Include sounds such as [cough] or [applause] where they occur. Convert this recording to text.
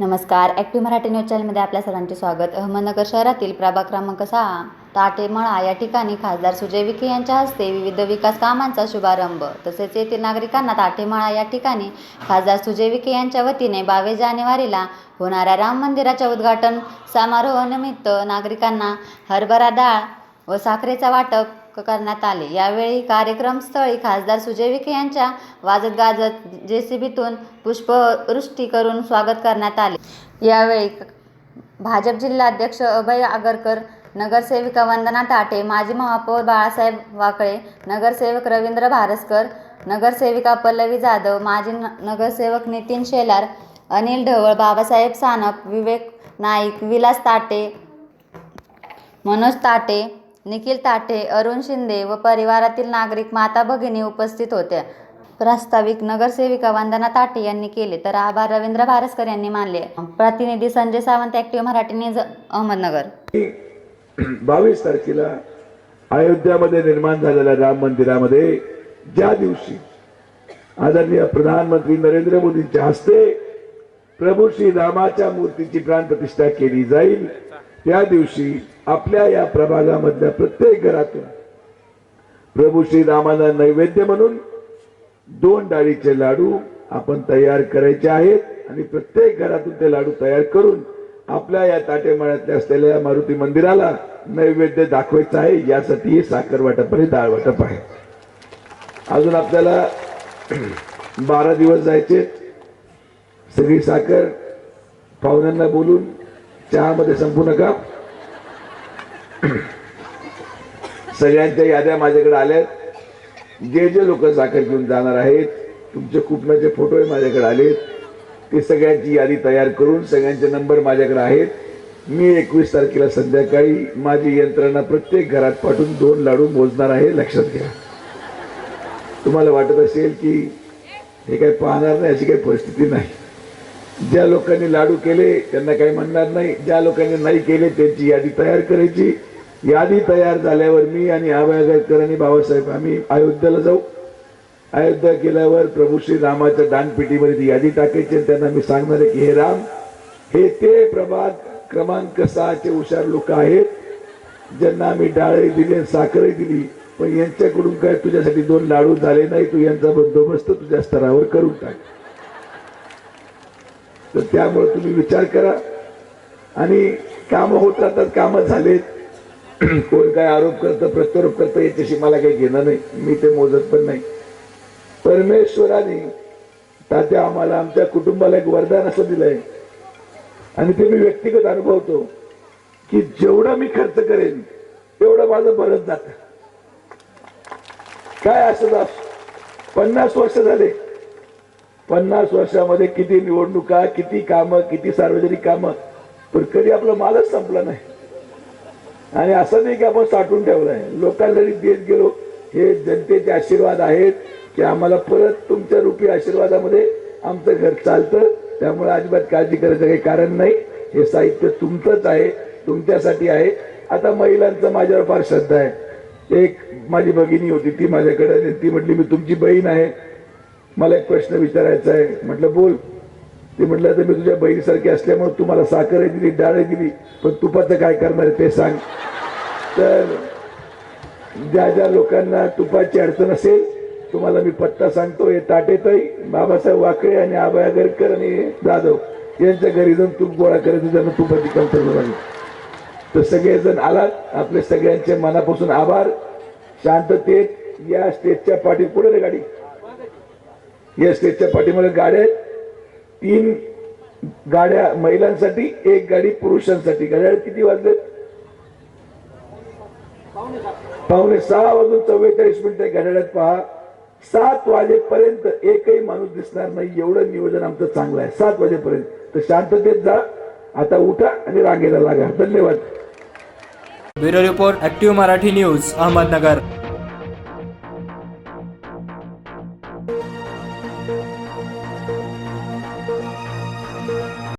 नमस्कार. Active Marathi news चॅनलमध्ये आपल्या सर्वांचे स्वागत. अहमदनगर शहरातील प्रभाग क्रमांक सहा ताटेमळा या ठिकाणी खासदार सुजय विखे यांच्या हस्ते विविध विकास कामांचा शुभारंभ. तसेच येथील नागरिकांना ताटेमळा या ठिकाणी खासदार सुजय विखे यांच्या वतीने बावीस जानेवारीला होणाऱ्या राम मंदिराच्या उद्घाटन समारोहानिमित्त नागरिकांना हरभरा डाळ व साखरेचा वाटप करण्यात आले. यावेळी कार्यक्रमस्थळी खासदार सुजय विखे यांच्या वाजत गाजत जे सी बीतून पुष्पवृष्टी करून स्वागत करण्यात आले. यावेळी भाजप जिल्हाध्यक्ष अभय आगरकर नगरसेविका वंदना टाटे माजी महापौर बाळासाहेब वाकळे नगरसेवक रवींद्र भारसकर नगरसेविका पल्लवी जाधव माजी नगरसेवक नितीन शेलार अनिल ढवळ बाबासाहेब सानप विवेक नाईक विलास ताटे मनोज ताटे निखिल ताटे अरुण शिंदे व परिवारातील नागरिक माता भगिनी उपस्थित होत्या प्रास्ताविक नगरसेविका वंदना ताटे यांनी केले तर आभार रवींद्र भारसकर यांनी मानले. प्रतिनिधी संजय सावंत ऍक्टिव्ह मराठी न्यूज अहमदनगर. [clears throat] बावीस तारखेला अयोध्यामध्ये निर्माण झालेल्या राम मंदिरामध्ये ज्या दिवशी आदरणीय प्रधानमंत्री नरेंद्र मोदींच्या हस्ते प्रभू श्री रामाच्या मूर्तीची प्राणप्रतिष्ठा केली जाईल त्या दिवशी आपल्या या प्रभागामधल्या प्रत्येक घरातून प्रभू श्रीरामाला नैवेद्य म्हणून दोन डाळीचे लाडू आपण तयार करायचे आहेत आणि प्रत्येक घरातून ते लाडू तयार करून आपल्या या ताटेमाळ्यातल्या असलेल्या मारुती मंदिराला नैवेद्य दाखवायचं आहे. यासाठी हे साखर वाटप आणि डाळ वाटप आहे. अजून आपल्याला बारा दिवस जायचे सगळी साखर पाहुण्यांना बोलून चहामध्ये संपू नका सगळ्यांच्या याद्या माझ्याकडे आल्यात जे जे लोक साखर घेऊन जाणार आहेत तुमचे कुपनाचे फोटो माझ्याकडे आलेत ते सगळ्यांची यादी तयार करून सगळ्यांचे नंबर माझ्याकडे आहेत. मी एकवीस तारखेला संध्याकाळी माझी यंत्रणा प्रत्येक घरात पाठवून दोन लाडू मोजणार आहे. लक्षात घ्या. तुम्हाला वाटत असेल की हे काही पाहणार नाही अशी काही परिस्थिती नाही. ज्या लोकांनी लाडू केले त्यांना काही म्हणणार नाही. ज्या लोकांनी नाही केले त्यांची यादी तयार करायची. यादी तयार झाल्यावर मी आणि आबाळकर आणि बाबासाहेब आम्ही अयोध्येला जाऊ. अयोध्या गेल्यावर प्रभू श्री रामाच्या दानपेटीमध्ये ती यादी टाकायची आणि त्यांना मी सांगणार आहे की हे राम हे ते प्रभात क्रमांक सहाचे हुशार लोक आहेत ज्यांना आम्ही डाळही दिली साखरही दिली. पण यांच्याकडून काय तुझ्यासाठी दोन लाडू झाले नाही तू यांचा बंदोबस्त तुझ्या स्तरावर करून टाक. तर त्यामुळे तुम्ही विचार करा. आणि कामं होत राहतात कामं झालेत. [clears throat] कोण काय आरोप करतं प्रत्यारोप करतं याच्याशी मला काही घेणं नाही. मी ते मोजत पण नाही. परमेश्वराने तात्या आम्हाला आमच्या कुटुंबाला एक वरदान असं दिलंय. आणि ते मी व्यक्तिगत अनुभवतो की जेवढं मी खर्च करेन तेवढं माझं भरत जात. काय असं पन्नास वर्ष झाले. पन्नास वर्षामध्ये किती निवडणुका किती कामं किती सार्वजनिक कामं. पण कधी आपला मालच संपला नाही. आणि असं नाही की आपण साठवून आहे. लोकांना जरी देत गेलो हे जनतेचे आशीर्वाद आहेत की आम्हाला परत तुमच्या रुपी आशीर्वादामध्ये आमचं घर चालतं. त्यामुळे अजिबात काळजी करायचं काही कारण नाही. हे साहित्य तुमचंच आहे तुमच्यासाठी आहे. आता महिलांचं माझ्यावर फार श्रद्धा आहे. एक माझी भगिनी होती ती माझ्याकडे ती म्हटली मी तुमची बहीण आहे. मला एक प्रश्न विचारायचा आहे. म्हटलं बोल. ते म्हटलं तर मी तुझ्या बहिणीसारखी असल्यामुळे तू मला साखरही दिली डाळही दिली पण तुपाचं काय करणार आहे ते सांग. तर ज्या ज्या लोकांना तुपाची अडचण असेल तुम्हाला मी पत्ता सांगतो. हे ताटेताई बाबासाहेब वाकळे आणि आबा आगरकर आणि जाधव यांच्या घरी जाऊन तूप गोळा करायचं त्यांना तुपाची कमतरता तर सगळेजण आलात. आपले सगळ्यांचे मनापासून आभार. शांततेत या स्टेजच्या पाठी पुढे रे गाडी. या स्टेजच्या पाठीमध्ये गाड्या आहेत. तीन गाड्या महिलांसाठी एक गाडी पुरुषांसाठी. गाड्या किती वाजले पावणे सहा वाजून चव्वेचाळीस मिनिटं घड्याळ्यात पहा. सात वाजेपर्यंत एकही माणूस दिसणार नाही. एवढं नियोजन आमचं चांगलं आहे. सात वाजेपर्यंत. तर शांततेत जा. आता उठा आणि रांगेला लागा. धन्यवाद. Bureau report active Marathi news Ahmednagar.